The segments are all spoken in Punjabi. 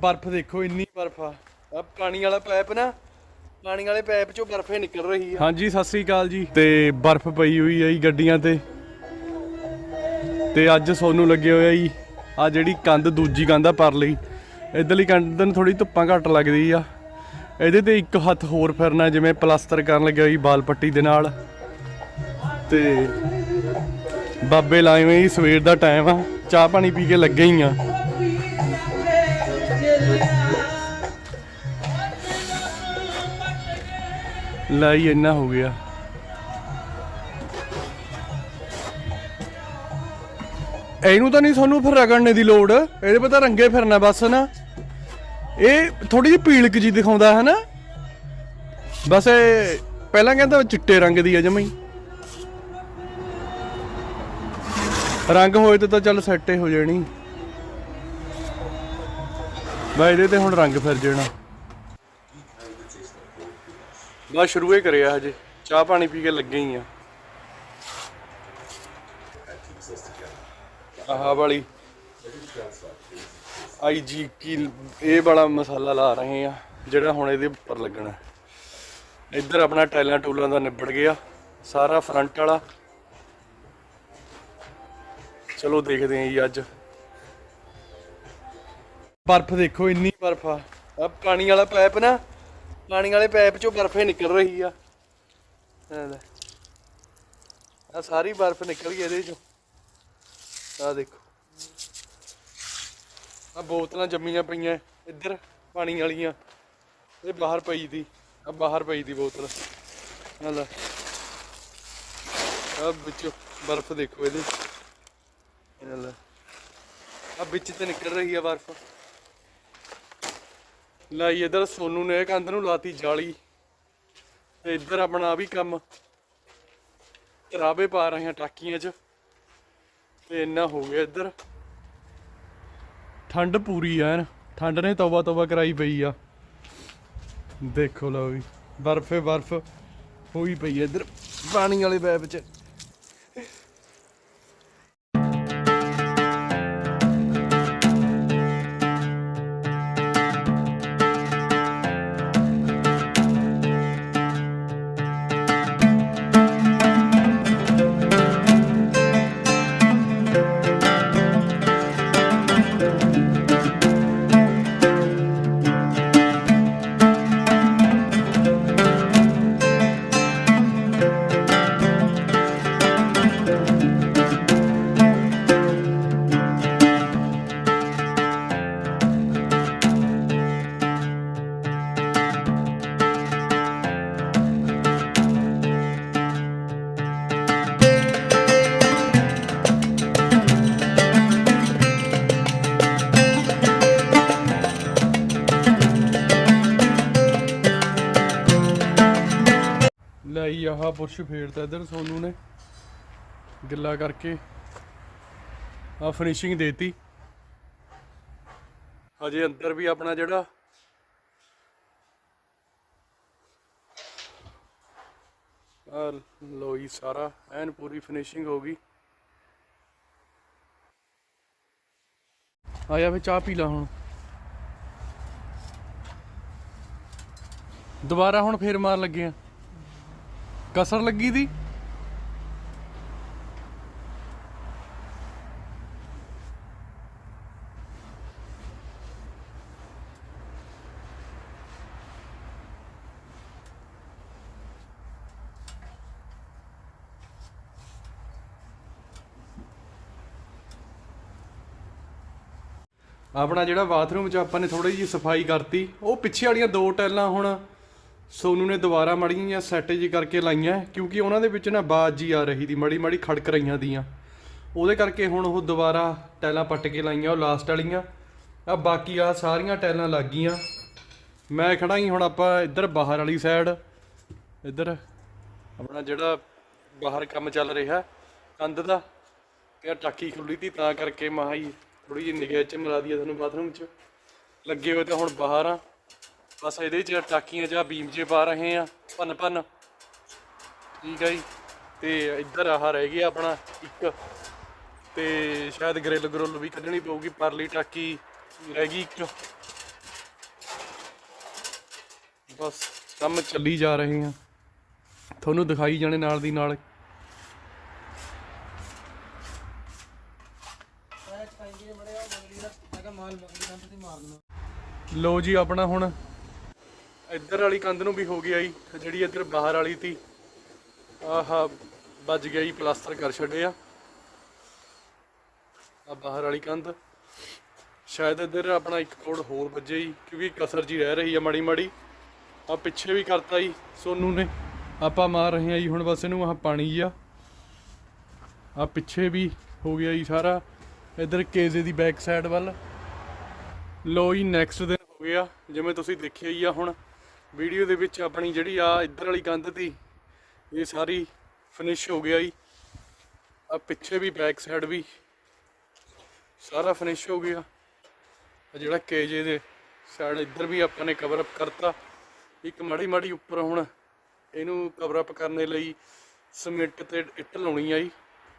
ਬਰਫ਼ ਦੇਖੋ, ਇੰਨੀ ਬਰਫ਼ ਆ। ਆ ਪਾਣੀ ਵਾਲਾ ਪਾਈਪ ਨਾ, ਪਾਣੀ ਵਾਲੇ ਪਾਈਪ ਚੋਂ ਬਰਫ਼ ਨਿਕਲ ਰਹੀ ਆ। ਹਾਂਜੀ, ਸਤਿ ਸ੍ਰੀ ਅਕਾਲ ਜੀ। ਤੇ ਬਰਫ਼ ਪਈ ਹੋਈ ਆ ਜੀ ਗੱਡੀਆਂ ਤੇ। ਤੇ ਅੱਜ ਸੋਨੂੰ ਲੱਗੇ ਹੋਇਆ ਜੀ। ਆ ਜਿਹੜੀ ਕੰਧ, ਦੂਜੀ ਕੰਧ ਆ ਪਰ ਲਈ ਇਧਰਲੀ ਕੰਧ ਨੂੰ ਥੋੜੀ ਧੁੱਪਾਂ ਘੱਟ ਲੱਗਦੀ ਆ। ਇਹਦੇ ਤੇ ਇੱਕ ਹੱਥ ਹੋਰ ਫਿਰਨਾ, ਜਿਵੇਂ ਪਲਾਸਟਰ ਕਰਨ ਲੱਗਿਆ ਜੀ ਬਾਲ ਪੱਟੀ ਦੇ ਨਾਲ। ਤੇ ਬਾਬੇ ਲਾਏ ਹੋਏ ਜੀ ਸਵੇਰ ਦਾ ਟਾਈਮ ਆ। ਚਾਹ ਪਾਣੀ ਪੀ ਕੇ ਲੱਗੇ ਹੀ ਆ। ਲਾਈ ਇੰਨਾ ਹੋ ਗਿਆ। ਇਹਨੂੰ ਤਾਂ ਨਹੀਂ ਤੁਹਾਨੂੰ ਫਿਰ ਰਗੜਨੇ ਦੀ ਲੋੜ। ਇਹਦੇ ਪਤਾ ਰੰਗੇ ਫਿਰਨਾ ਬਸ ਨਾ। ਇਹ ਥੋੜੀ ਜਿਹੀ ਪੀਲਕ ਜੀ ਦਿਖਾਉਂਦਾ ਹੈ ਨਾ। ਬਸ ਇਹ ਪਹਿਲਾਂ ਕਹਿੰਦਾ ਚਿੱਟੇ ਰੰਗ ਦੀ ਆ ਜਮਈ ਰੰਗ ਹੋਏ ਤੇ ਤਾਂ ਚੱਲ ਸੈੱਟ ਹੋ ਜਾਣੀ। ਬਾ ਇਹਦੇ ਤੇ ਹੁਣ ਰੰਗ ਫਿਰ ਜਾਣਾ। ਬਸ ਸ਼ੁਰੂ ਹੀ ਕਰਿਆ ਹਜੇ। ਚਾਹ ਪਾਣੀ ਪੀ ਕੇ ਲੱਗੇ ਹੀ ਆ। ਆਹ ਵਾਲੀ। ਆਈ ਜੀ ਕੀ ਇਹ ਵਾਲਾ ਮਸਾਲਾ ਲਾ ਰਹੇ ਆ, ਜਿਹੜਾ ਹੁਣ ਇਹਦੇ ਉੱਪਰ ਲੱਗਣਾ। ਇੱਧਰ ਆਪਣਾ ਟਾਇਲਾਂ ਟੂਲਾਂ ਦਾ ਨਿਬੜ ਗਿਆ, ਸਾਰਾ ਫਰੰਟ ਵਾਲਾ। ਚਲੋ ਦੇਖਦੇ ਆਂ ਜੀ ਅੱਜ। ਬਰਫ਼ ਦੇਖੋ, ਇੰਨੀ ਬਰਫ਼ ਆ। ਆ ਪਾਣੀ ਵਾਲਾ ਪਾਈਪ ਨਾ ਪਾਣੀ ਵਾਲੇ ਪਾਈਪ ਚੋਂ ਬਰਫ਼ ਨਿਕਲ ਰਹੀ ਆ। ਆ ਸਾਰੀ ਬਰਫ਼ ਨਿਕਲ ਗਈ ਇਹਦੇ ਚੋਂ। ਆ ਦੇਖੋ। ਆ ਬੋਤਲਾਂ ਜੰਮੀਆਂ ਪਈਆਂ ਇੱਧਰ ਪਾਣੀ ਵਾਲੀਆਂ। ਇਹ ਬਾਹਰ ਪਈ ਦੀ। ਆ ਬਾਹਰ ਪਈ ਦੀ ਬੋਤਲ। ਆ ਲੈ। ਆ ਵਿੱਚ ਬਰਫ਼ ਦੇਖੋ ਇਹਦੀ। ਇਹ ਲੈ। ਆ ਵਿੱਚ ਤੇ ਨਿਕਲ ਰਹੀ ਆ ਬਰਫ਼। ਲਾਈ ਇਧਰ ਸੋਨੂ ਨੇ ਕੰਧ ਨੂੰ ਲਾਤੀ ਜਾਲੀ। ਤੇ ਇੱਧਰ ਆਪਣਾ ਵੀ ਕੰਮ। ਰਾਵੇ ਪਾ ਰਹੇ ਆ ਟਾਕੀਆਂ 'ਚ। ਤੇ ਇੰਨਾ ਹੋ ਗਿਆ ਇੱਧਰ। ਠੰਡ ਪੂਰੀ ਆ ਐਨ ਠੰਡ ਨੇ ਤੌਬਾ ਤੌਬਾ ਕਰਾਈ ਪਈ ਆ। ਦੇਖੋ ਲਓ ਵੀ ਬਰਫੇ ਬਰਫ ਹੋਈ ਪਈ ਆ ਇੱਧਰ। ਪਾਣੀ ਵਾਲੇ ਪੈਪ 'ਚ। ਲਈ ਆਹ ਬੁਰਸ਼ ਫੇਰਤਾ ਇਧਰ ਸੋਨੂ ਨੇ। ਗਿੱਲਾ ਕਰਕੇ ਆ ਫਿਨਿਸ਼ਿੰਗ ਦੇਤੀ। ਹਜੇ ਅੰਦਰ ਵੀ ਆਪਣਾ ਜਿਹੜਾ ਆ ਲੋਈ ਸਾਰਾ, ਐਨ ਪੂਰੀ ਫਿਨਿਸ਼ਿੰਗ ਹੋ ਗਈ। ਆਇਆ ਫੇ ਚਾਹ ਪੀ ਲਾ ਹੁਣ। ਦੁਬਾਰਾ ਹੁਣ ਫੇਰ ਮਾਰ ਲੱਗੇ ਆ। ਕਸਰ ਲੱਗੀ ਦੀ। ਆਪਣਾ ਜਿਹੜਾ ਬਾਥਰੂਮ ਚ ਆਪਾਂ ਨੇ ਥੋੜੀ ਜਿਹੀ ਸਫ਼ਾਈ ਕਰਤੀ, ਉਹ ਪਿੱਛੇ ਵਾਲੀਆਂ ਦੋ ਟੈਲਾਂ ਹੁਣ ਸੋਨੂ ਨੇ ਦੁਬਾਰਾ ਮੜੀਆਂ ਜਾਂ ਸੈੱਟ ਜੀ ਕਰਕੇ ਲਾਈਆਂ, ਕਿਉਂਕਿ ਉਹਨਾਂ ਦੇ ਵਿੱਚ ਨਾ ਬਾਜ ਜੀ ਆ ਰਹੀ ਦੀ ਮੜੀ ਮੜੀ ਖੜਕ ਰਹੀਆਂ ਦੀਆਂ। ਉਹਦੇ ਕਰਕੇ ਹੁਣ ਉਹ ਦੁਬਾਰਾ ਟੈਲਾਂ ਪੱਟ ਕੇ ਲਾਈਆਂ, ਉਹ ਲਾਸਟ ਵਾਲੀਆਂ। ਆ ਬਾਕੀ ਆ ਸਾਰੀਆਂ ਟੈਲਾਂ ਲੱਗ ਗਈਆਂ। ਮੈਂ ਖੜਾ ਹੀ ਹੁਣ ਆਪਾਂ ਇੱਧਰ ਬਾਹਰ ਵਾਲੀ ਸਾਈਡ ਇੱਧਰ ਆਪਣਾ ਜਿਹੜਾ ਬਾਹਰ ਕੰਮ ਚੱਲ ਰਿਹਾ, ਕੰਧ ਦਾ ਤੇ ਟਾਕੀ ਖੁੱਲੀ ਤੀ ਤਾਂ ਕਰਕੇ ਮਹਾ ਹੀ ਥੋੜੀ ਜਿਹੀ ਨਿਗਾਹ ਚ ਮਰਾ ਦਈਏ ਤੁਹਾਨੂੰ ਬਾਥਰੂਮ ਚ। ਲੱਗੇ ਹੋਏ ਤਾਂ ਹੁਣ ਬਾਹਰ ਆ। ਬਸ ਇਹਦੇ ਚ ਟਾਕੀਆਂ ਜਾਂ ਬੀਮ ਜੇ ਪਾ ਰਹੇ ਆ ਭੰਨ ਭੰਨ। ਠੀਕ ਹੈ ਜੀ। ਤੇ ਇੱਧਰ ਆਹ ਰਹਿ ਗਿਆ ਆਪਣਾ ਇੱਕ। ਤੇ ਸ਼ਾਇਦ ਗ੍ਰਿਲ ਗਰੁੱਲ ਵੀ ਕੱਢਣੀ ਪਊਗੀ ਪਰਲੀ ਟਾਕੀ ਰਹਿ ਗਈ ਇੱਕ। ਬਸ ਕੰਮ ਚੱਲੀ ਜਾ ਰਹੇ ਆ ਤੁਹਾਨੂੰ ਦਿਖਾਈ ਜਾਣੇ ਨਾਲ ਦੀ ਨਾਲ। ਲੋ ਜੀ ਆਪਣਾ ਹੁਣ ਇੱਧਰ ਵਾਲੀ ਕੰਧ ਨੂੰ ਵੀ ਹੋ ਗਿਆ ਜੀ ਜਿਹੜੀ ਇੱਧਰ ਬਾਹਰ ਵਾਲੀ ਤੀ ਆਹ, ਵੱਜ ਗਿਆ ਜੀ, ਪਲਾਸਟਰ ਕਰ ਛੱਡਿਆ। ਆ ਬਾਹਰ ਵਾਲੀ ਕੰਧ। ਸ਼ਾਇਦ ਇੱਧਰ ਆਪਣਾ ਇੱਕ ਕੋਡ ਹੋਰ ਵੱਜੇ ਜੀ, ਕਿਉਂਕਿ ਕਸਰ ਜੀ ਰਹਿ ਰਹੀ ਆ ਮਾੜੀ ਮਾੜੀ। ਆ ਪਿੱਛੇ ਵੀ ਕਰਤਾ ਜੀ, ਸੋਨੂ ਨੇ। ਆਪਾਂ ਮਾਰ ਰਹੇ ਆ ਜੀ, ਹੁਣ ਬਸ ਇਹਨੂੰ ਆਹ ਪਾਣੀ ਆ। ਆ ਪਿੱਛੇ ਵੀ ਹੋ ਗਿਆ ਜੀ ਸਾਰਾ। ਇੱਧਰ ਕੇਜ਼ੇ ਦੀ ਬੈਕ ਸਾਈਡ ਵੱਲ। ਲੋ ਜੀ ਨੈਕਸਟ ਦਿਨ ਹੋ ਗਿਆ, ਜਿਵੇਂ ਤੁਸੀਂ ਦੇਖਿਆ ਹੀ ਆ ਹੁਣ। ਵੀਡੀਓ ਦੇ ਵਿੱਚ ਆਪਣੀ ਜਿਹੜੀ ਆ ਇੱਧਰ ਵਾਲੀ ਕੰਧ ਤੀ ਇਹ ਸਾਰੀ ਫਿਨਿਸ਼ ਹੋ ਗਿਆ ਜੀ। ਆ ਪਿੱਛੇ ਵੀ ਬੈਕ ਸਾਈਡ ਵੀ ਸਾਰਾ ਫਿਨਿਸ਼ ਹੋ ਗਿਆ। ਆ ਜਿਹੜਾ ਕੇਜੇ ਦੇ ਸਾਈਡ ਇੱਧਰ ਵੀ ਆਪਾਂ ਨੇ ਕਵਰ ਅਪ ਕਰਤਾ। ਇੱਕ ਮਾੜੀ ਮਾੜੀ ਉੱਪਰ ਹੁਣ ਇਹਨੂੰ ਕਵਰ ਅਪ ਕਰਨ ਲਈ ਸਿਮੈਂਟ ਤੇ ਇੱਟ ਲਾਉਣੀ ਆਈ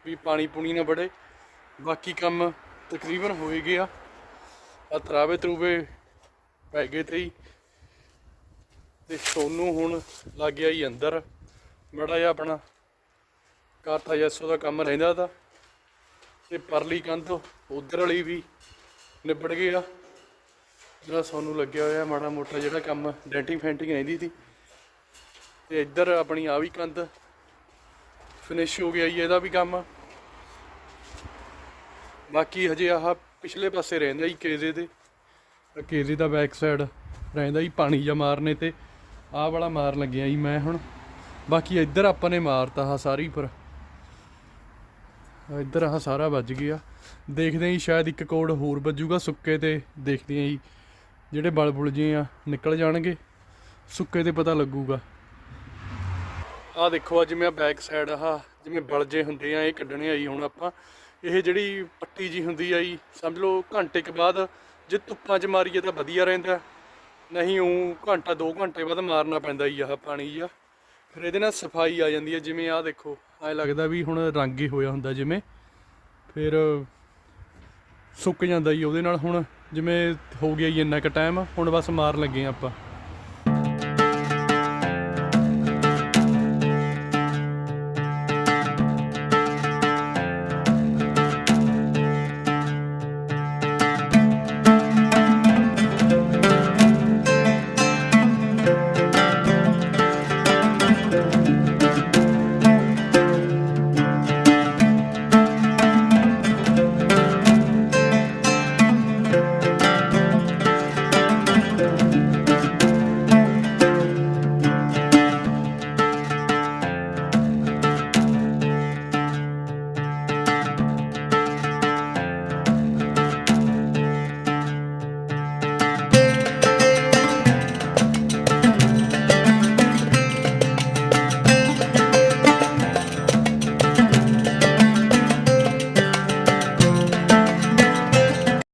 ਵੀ ਪਾਣੀ ਪੂਣੀ ਨਾ ਵੜੇ। ਬਾਕੀ ਕੰਮ ਤਕਰੀਬਨ ਹੋਏ ਗਿਆ। ਆ ਤਰਾਵੇ ਤਰੂਵੇ ਪੈ ਗਏ ਤੇ ਹੀ ਤੇ ਸੋਨੂੰ ਹੁਣ ਲੱਗ ਗਿਆ ਹੀ ਅੰਦਰ। ਬੜਾ ਜਿਹਾ ਆਪਣਾ ਕਾਰਤਾ ਜੈਸੋ ਦਾ ਕੰਮ ਰਹਿੰਦਾ ਤਾ। ਤੇ ਪਰਲੀ ਕੰਧ ਉਧਰ ਵਾਲੀ ਵੀ ਨਿਬੜ ਗਿਆ ਜਿਹੜਾ ਸੋਨੂੰ ਲੱਗਿਆ ਹੋਇਆ, ਮਾੜਾ ਮੋਟਾ ਜਿਹੜਾ ਕੰਮ ਡੈਂਟਿੰਗ ਫੈਂਟਿੰਗ ਰਹਿੰਦੀ ਸੀ। ਤੇ ਇੱਧਰ ਆਪਣੀ ਆ ਵੀ ਕੰਧ ਫਿਨਿਸ਼ ਹੋ ਗਿਆ ਜੀ ਇਹਦਾ ਵੀ ਕੰਮ। ਬਾਕੀ ਹਜੇ ਆਹ ਪਿਛਲੇ ਪਾਸੇ ਰਹਿੰਦਾ ਜੀ ਕੇਜ਼ੇ ਦੇ ਕੇਜ਼ੇ ਦਾ ਬੈਕ ਸਾਈਡ ਰਹਿੰਦਾ ਜੀ, ਪਾਣੀ ਜਾਂ ਮਾਰਨੇ ਤੇ। ਆਹ ਵਾਲਾ ਮਾਰ ਲੱਗਿਆ ਜੀ ਮੈਂ ਹੁਣ। ਬਾਕੀ ਇੱਧਰ ਆਪਾਂ ਨੇ ਮਾਰਤਾ ਆਹ ਸਾਰੀ ਪਰ ਇੱਧਰ ਆਹ ਸਾਰਾ ਵੱਜ ਗਿਆ। ਦੇਖਦੇ ਹਾਂ ਜੀ, ਸ਼ਾਇਦ ਇੱਕ ਕੋਡ ਹੋਰ ਵੱਜੂਗਾ ਸੁੱਕੇ ਤੇ। ਦੇਖਦੇ ਹਾਂ ਜੀ, ਜਿਹੜੇ ਬਲ ਬੁਲ ਜੇ ਆ, ਨਿਕਲ ਜਾਣਗੇ। ਸੁੱਕੇ ਤੇ ਪਤਾ ਲੱਗੂਗਾ। ਆਹ ਦੇਖੋ ਆ ਜਿਵੇਂ ਆ ਬੈਕ ਸਾਈਡ ਆ ਜਿਵੇਂ ਬਲ ਜੇ ਹੁੰਦੇ ਆ, ਇਹ ਕੱਢਣੇ ਆਈ ਹੁਣ ਆਪਾਂ। ਇਹ ਜਿਹੜੀ ਪੱਟੀ ਜੀ ਹੁੰਦੀ ਆ ਜੀ, ਸਮਝ ਲਓ, ਘੰਟੇ ਕੁ ਬਾਅਦ ਜੇ ਧੁੱਪਾਂ 'ਚ ਮਾਰੀਏ ਤਾਂ ਵਧੀਆ ਰਹਿੰਦਾ। ਨਹੀਂ, ਉਹ ਘੰਟਾ 2 ਘੰਟੇ ਬਾਅਦ ਮਾਰਨਾ ਪੈਂਦਾ ਜੀ ਆਹ ਪਾਣੀ ਜਿਹਾ। ਫਿਰ ਇਹਦੇ ਨਾਲ ਸਫ਼ਾਈ ਆ ਜਾਂਦੀ ਹੈ ਜਿਵੇਂ ਆਹ ਦੇਖੋ, ਐ ਲੱਗਦਾ ਵੀ ਹੁਣ ਰੰਗ ਹੀ ਹੋਇਆ ਹੁੰਦਾ ਜਿਵੇਂ। ਫਿਰ ਸੁੱਕ ਜਾਂਦਾ ਜੀ ਉਹਦੇ ਨਾਲ ਹੁਣ, ਜਿਵੇਂ ਹੋ ਗਿਆ ਜੀ ਇੰਨਾ ਕੁ ਟਾਈਮ ਹੁਣ ਬਸ ਮਾਰ ਲੱਗੇ ਆ ਆਪਾਂ।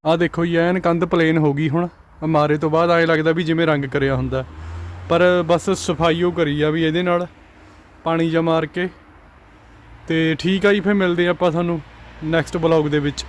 ਆ ਦੇਖੋ ਜੀ, ਐਨ ਕੰਧ ਪਲੇਨ ਹੋ ਗਈ ਹੁਣ। ਮਾਰੇ ਤੋਂ ਬਾਅਦ ਐ ਲੱਗਦਾ ਵੀ ਜਿਵੇਂ ਰੰਗ ਕਰਿਆ ਹੁੰਦਾ। ਪਰ ਬਸ ਸਫ਼ਾਈ ਉਹ ਕਰੀ ਆ ਵੀ ਇਹਦੇ ਨਾਲ, ਪਾਣੀ ਜਾ ਮਾਰ ਕੇ। ਤੇ ਠੀਕ ਆ ਜੀ, ਫਿਰ ਮਿਲਦੇ ਆ ਆਪਾਂ ਤੁਹਾਨੂੰ ਨੈਕਸਟ ਬਲੌਗ ਦੇ ਵਿੱਚ।